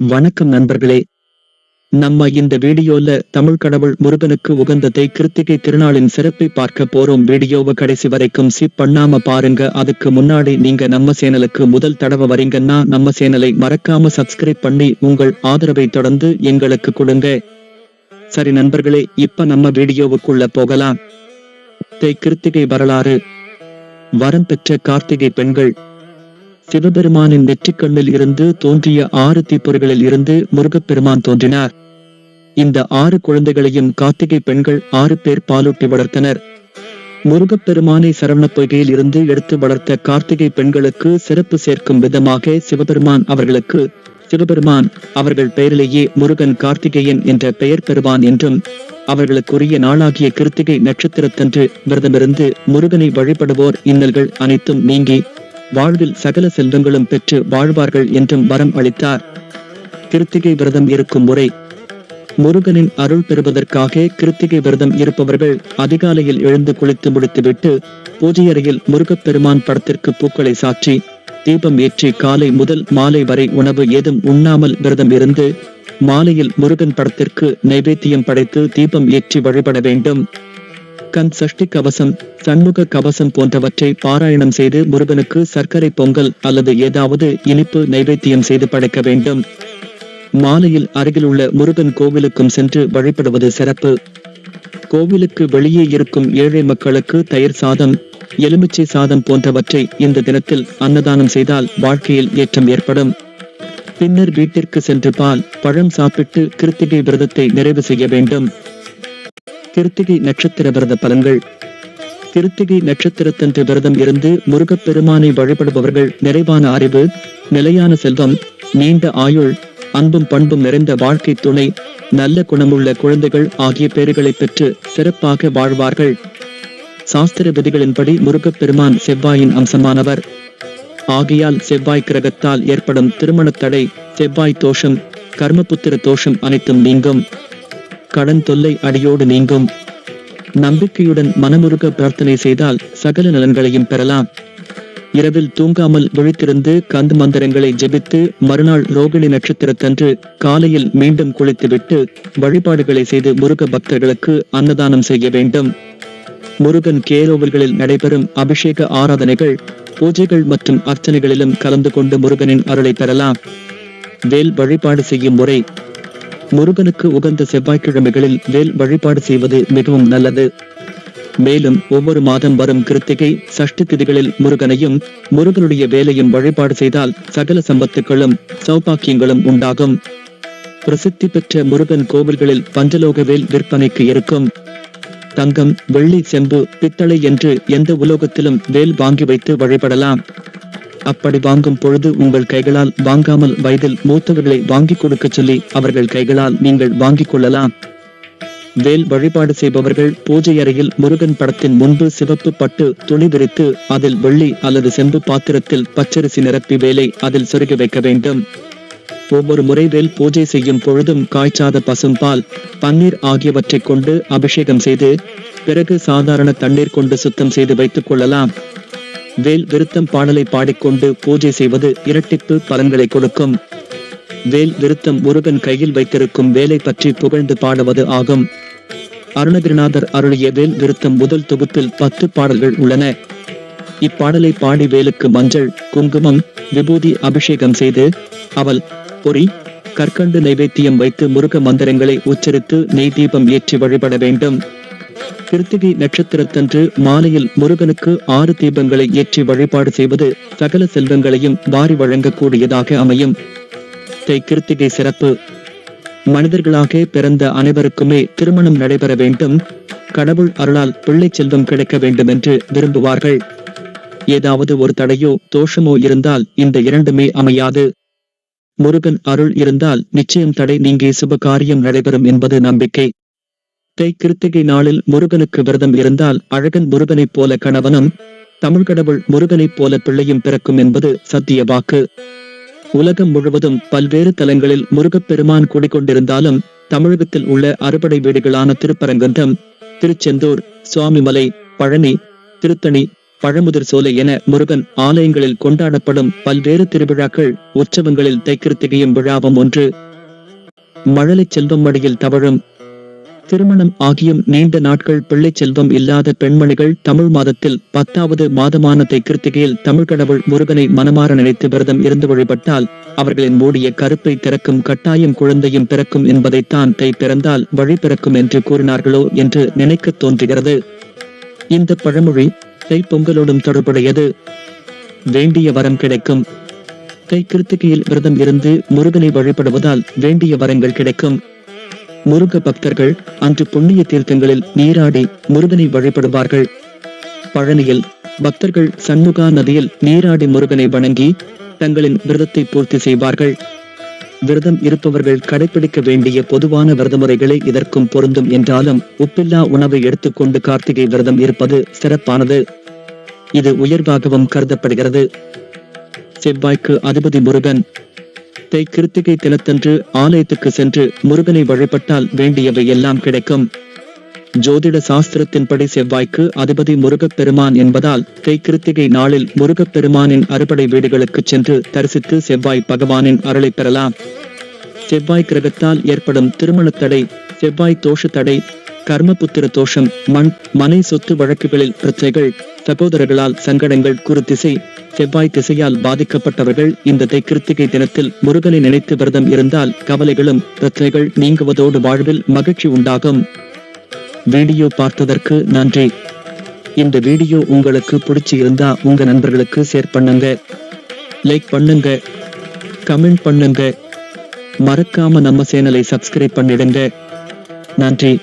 வணக்கம் நண்பர்களே. நம்ம இந்த வீடியோல தமிழ் கடவுள் முருகனுக்கு உகந்ததை கிருத்திகை திருநாளின் சிறப்பை பார்க்க போறோம். வீடியோவை கடைசி வரைக்கும் சிப் பண்ணாம பாருங்க. அதுக்கு முன்னாடி நீங்க நம்ம சேனலுக்கு முதல் தடவை வரீங்கன்னா நம்ம சேனலை மறக்காம சப்ஸ்கிரைப் பண்ணி உங்கள் ஆதரவை தொடர்ந்து எங்களுக்கு கொடுங்க. சரி நண்பர்களே இப்ப நம்ம வீடியோவுக்குள்ள போகலாம். தை கிருத்திகை வரலாறு. வரம் பெற்ற கார்த்திகை பெண்கள் சிவபெருமானின் நெற்றிக்கண்ணில் இருந்து தோன்றிய ஆறு தீப்பொறிகளில் இருந்து முருகப்பெருமான் தோன்றினார். இந்த ஆறு குழந்தைகளையும் கார்த்திகை பெண்கள் ஆறு பேர் பாலூட்டி வளர்த்தனர். முருகப்பெருமானை சரவண பொய்கையில் இருந்து எடுத்து வளர்த்த கார்த்திகை பெண்களுக்கு சிறப்பு சேர்க்கும் விதமாக சிவபெருமான் அவர்களுக்கு சிவபெருமான் அவர்கள் பெயரிலேயே முருகன் கார்த்திகேயன் என்ற பெயர் பெறுவான் என்றும் அவர்களுக்குரிய நாளாகிய கிருத்திகை நட்சத்திரத்தன்று விரதமிருந்து முருகனை வழிபடுவோர் இன்னல்கள் அனைத்தும் நீங்கி வாழ்வில் சகல செல்வங்களும் பெற்று வாழ்வார்கள் என்றும் வரம் அளித்தார். கிருத்திகை விரதம் இருக்கும் முறை. முருகனின் அருள் பெறுவதற்காக கிருத்திகை விரதம் இருப்பவர்கள் அதிகாலையில் எழுந்து குளித்து முடித்துவிட்டு பூஜையறையில் முருகப்பெருமான் படத்திற்கு பூக்களை சாற்றி தீபம் ஏற்றி காலை முதல் மாலை வரை உணவு ஏதும் உண்ணாமல் விரதம் இருந்து மாலையில் முருகன் படத்திற்கு நைவேத்தியம் படைத்து தீபம் ஏற்றி வழிபட வேண்டும். கண் சஷ்டி கவசம் சண்முக கவசம் போன்றவற்றை பாராயணம் செய்து முருகனுக்கு சர்க்கரை பொங்கல் அல்லது ஏதாவது இனிப்பு நைவேத்தியம் செய்து படைக்க வேண்டும். மாலையில் அருகிலுள்ள முருகன் கோவிலுக்கும் சென்று வழிபடுவது சிறப்பு. கோவிலுக்கு வெளியே இருக்கும் ஏழை மக்களுக்கு தயிர் சாதம் எலுமிச்சை சாதம் போன்றவற்றை இந்த தினத்தில் அன்னதானம் செய்தால் வாழ்க்கையில் ஏற்றம் ஏற்படும். பின்னர் வீட்டிற்கு சென்று பால் பழம் சாப்பிட்டு கிருத்திகை விரதத்தை நிறைவு செய்ய வேண்டும். கிருத்திகை நட்சத்திர விரத பலன்கள். கிருத்திகை நட்சத்திரத்தன்று விரதம் இருந்து முருகப்பெருமானை வழிபடுபவர்கள் நிறைவான அறிவு நிலையான செல்வம் நீண்ட ஆயுள் அன்பும் பண்பும் நிறைந்த வாழ்க்கை துணை நல்ல குணமுள்ள குழந்தைகள் ஆகிய பெயர்களை பெற்று சிறப்பாக வாழ்வார்கள். சாஸ்திர விதிகளின்படி முருகப்பெருமான் செவ்வாயின் அம்சமானவர். ஆகையால் செவ்வாய் கிரகத்தால் ஏற்படும் திருமண தடை செவ்வாய் தோஷம் கர்மபுத்திர தோஷம் அனைத்தும் நீங்கும். கடன் தொல்லை அடியோடு நீங்கும். நம்பிக்கையுடன் மனமுருக பிரார்த்தனை செய்தால் சகல நலன்களையும் பெறலாம். இரவில் தூங்காமல் விழித்திருந்து கந்து மந்திரங்களை ஜெபித்து மறுநாள் ரோகிணி நட்சத்திரத்தன்று காலையில் மீண்டும் குளித்துவிட்டு வழிபாடுகளை செய்து முருக பக்தர்களுக்கு அன்னதானம் செய்ய வேண்டும். முருகன் கேரோவில்களில் நடைபெறும் அபிஷேக ஆராதனைகள் பூஜைகள் மற்றும் அர்ச்சனைகளிலும் கலந்து கொண்டு முருகனின் அருளை பெறலாம். வேல் வழிபாடு செய்யும் முறை முருகனுக்கு உகந்த செவ்வாய்க்கிழமைகளில் வேல் வழிபாடு செய்வது மிகவும் நல்லது. மேலும் ஒவ்வொரு மாதம் வரும் கிருத்திகை சஷ்டி திதிகளில் முருகனையும் முருகனுடைய வேலையும் வழிபாடு செய்தால் சகல சம்பத்துக்களும் சௌபாக்கியங்களும் உண்டாகும். பிரசித்தி பெற்ற முருகன் கோவில்களில் பஞ்சலோக வேல் விற்பனைக்கு இருக்கும். தங்கம் வெள்ளி செம்பு பித்தளை என்று எந்த உலோகத்திலும் வேல் வாங்கி வைத்து வழிபடலாம். அப்படி வாங்கும் பொழுது உங்கள் கைகளால் வாங்காமல் வயதில் மூத்தவர்களை வாங்கிக் கொடுக்க சொல்லி அவர்கள் கைகளால் நீங்கள் வாங்கிக் கொள்ளலாம். வேல் வழிபாடு செய்பவர்கள் பூஜை அறையில் முருகன் படத்தின் முன்பு சிவப்பு பட்டு துணி விரித்து அதில் வெள்ளி அல்லது செம்பு பாத்திரத்தில் பச்சரிசி நிரப்பி வேலை அதில் சொருகி வைக்க வேண்டும். ஒவ்வொரு முறை வேல் பூஜை செய்யும் பொழுதும் காய்ச்சாத பசும்பால் பன்னீர் ஆகியவற்றைக் கொண்டு அபிஷேகம் செய்து பிறகு சாதாரண தண்ணீர் கொண்டு சுத்தம் செய்து வைத்துக் கொள்ளலாம். வேல் விருத்தம் பாடலை பாடிக்கொண்டு பூஜை செய்வது இரட்டிப்பு பலன்களை கொடுக்கும். வேல் விருத்தம் முருகன் கையில் வைத்திருக்கும் வேலை பற்றி புகழ்ந்து பாடுவது ஆகும். அருணகிரிநாதர் அருளிய வேல் விருத்தம் முதல் தொகுப்பில் பத்து பாடல்கள் உள்ளன. இப்பாடலை பாடி வேலுக்கு மஞ்சள் குங்குமம் விபூதி அபிஷேகம் செய்து அவள் பொறி கற்கண்டு நைவேத்தியம் வைத்து முருக மந்திரங்களை உச்சரித்து நெய் தீபம் ஏற்றி வழிபட வேண்டும். கிருத்திகை நட்சத்திரத்தன்று மாலையில் முருகனுக்கு ஆறு தீபங்களை ஏற்றி வழிபாடு செய்வது சகல செல்வங்களையும் வாரி வழங்கக்கூடியதாக அமையும். தை கிருத்திகை சிறப்பு. மனிதர்களாக பிறந்த அனைவருக்குமே திருமணம் நடைபெற வேண்டும். கடவுள் அருளால் பிள்ளை செல்வம் கிடைக்க வேண்டும் என்று விரும்புவார்கள். ஏதாவது ஒரு தடையோ தோஷமோ இருந்தால் இந்த இரண்டுமே அமையாது. முருகன் அருள் இருந்தால் நிச்சயம் தடை நீங்கி சுப காரியம் நடைபெறும் என்பது நம்பிக்கை. தை கிருத்திகை நாளில் முருகனுக்கு விரதம் இருந்தால் அழகன் முருகனைப் போல கணவனும் தமிழ்கடவுள் முருகனைப் போல பிள்ளையும் பிறக்கும் என்பது சத்திய வாக்கு. உலகம் முழுவதும் பல்வேறு தலங்களில் முருகப்பெருமான் குடிக்கொண்டிருந்தாலும் தமிழகத்தில் உள்ள அறுபடை வீடுகளான திருப்பரங்கந்தம் திருச்செந்தூர் சுவாமிமலை பழனி திருத்தணி பழமுதிர் சோலை என முருகன் ஆலயங்களில் கொண்டாடப்படும் பல்வேறு திருவிழாக்கள் உற்சவங்களில் தைக்கிருத்திகையும் விழாவும் ஒன்று. மழலை செல்வம் மடியில் தவழும் திருமணம் ஆகியும் நீண்ட நாட்கள் பிள்ளை செல்வம் இல்லாத பெண்மணிகள் தமிழ் மாதத்தில் பத்தாவது மாதமான தைக்கிருத்திகையில் தமிழ் கடவுள் முருகனை மனமாற நினைத்து விரதம் இருந்து வழிபட்டால் அவர்களின் மூடிய கருப்பை திறக்கும் கட்டாயம் குழந்தையும் பிறக்கும் என்பதைத்தான் தை பிறந்தால் வழி பிறக்கும் என்று கூறினார்களோ என்று நினைக்கத் தோன்றுகிறது. இந்த பழமொழி தை பொங்கலோடும் தொடர்புடையது. வேண்டிய வரம் கிடைக்கும். தை கிருத்திகையில் விரதம் இருந்து முருகனை வழிபடுவதால் வேண்டிய வரங்கள் கிடைக்கும். முருக பக்தர்கள் அன்று புண்ணிய தீர்த்தங்களில் நீராடி முருகனை வழிபடுவார்கள். பழனியில் பக்தர்கள் சண்முகா நதியில் நீராடி முருகனை வணங்கி தங்களின் விரதத்தை பூர்த்தி செய்வார்கள். விரதம் இருப்பவர்கள் கடைபிடிக்க வேண்டிய பொதுவான விரத முறைகளே இதற்கும் பொருந்தும் என்றாலும் உப்பில்லா உணவை எடுத்துக்கொண்டு கார்த்திகை விரதம் இருப்பது சிறப்பானது. இது உயர்வாகவும் கருதப்படுகிறது. செவ்வாய்க்கு அதிபதி முருகன் தை கிருத்திகை தினத்தன்று ஆலயத்துக்கு சென்று முருகனை வழிபட்டால் வேண்டியவை எல்லாம் கிடைக்கும். ஜோதிட சாஸ்திரத்தின்படி செவ்வாய்க்கு அதிபதி முருகப் பெருமான் என்பதால் தை கிருத்திகை நாளில் முருகப் பெருமானின் அறுபடை வீடுகளுக்கு சென்று தரிசித்து செவ்வாய் பகவானின் அருளை பெறலாம். செவ்வாய் கிரகத்தால் ஏற்படும் திருமண தடை செவ்வாய் தோஷ தடை கர்மபுத்திர தோஷம் மண் மனை சொத்து வழக்குகளில் பிரச்சனைகள் சகோதரர்களால் சங்கடங்கள் குறுதிசை செவ்வாய் திசையால் பாதிக்கப்பட்டவர்கள் இந்த தை கிருத்திகை தினத்தில் முருகனை நினைத்து விரதம் இருந்தால் கவலைகளும் பிரச்சனைகள் நீங்குவதோடு வாழ்வில் மகிழ்ச்சி உண்டாகும். வீடியோ பார்த்ததற்கு நன்றி. இந்த வீடியோ உங்களுக்கு பிடிச்சி இருந்தா உங்க நண்பர்களுக்கு ஷேர் பண்ணுங்க. லைக் பண்ணுங்க. கமெண்ட் பண்ணுங்க. மறக்காம நம்ம சேனலை சப்ஸ்கிரைப் பண்ணிடுங்க. நன்றி.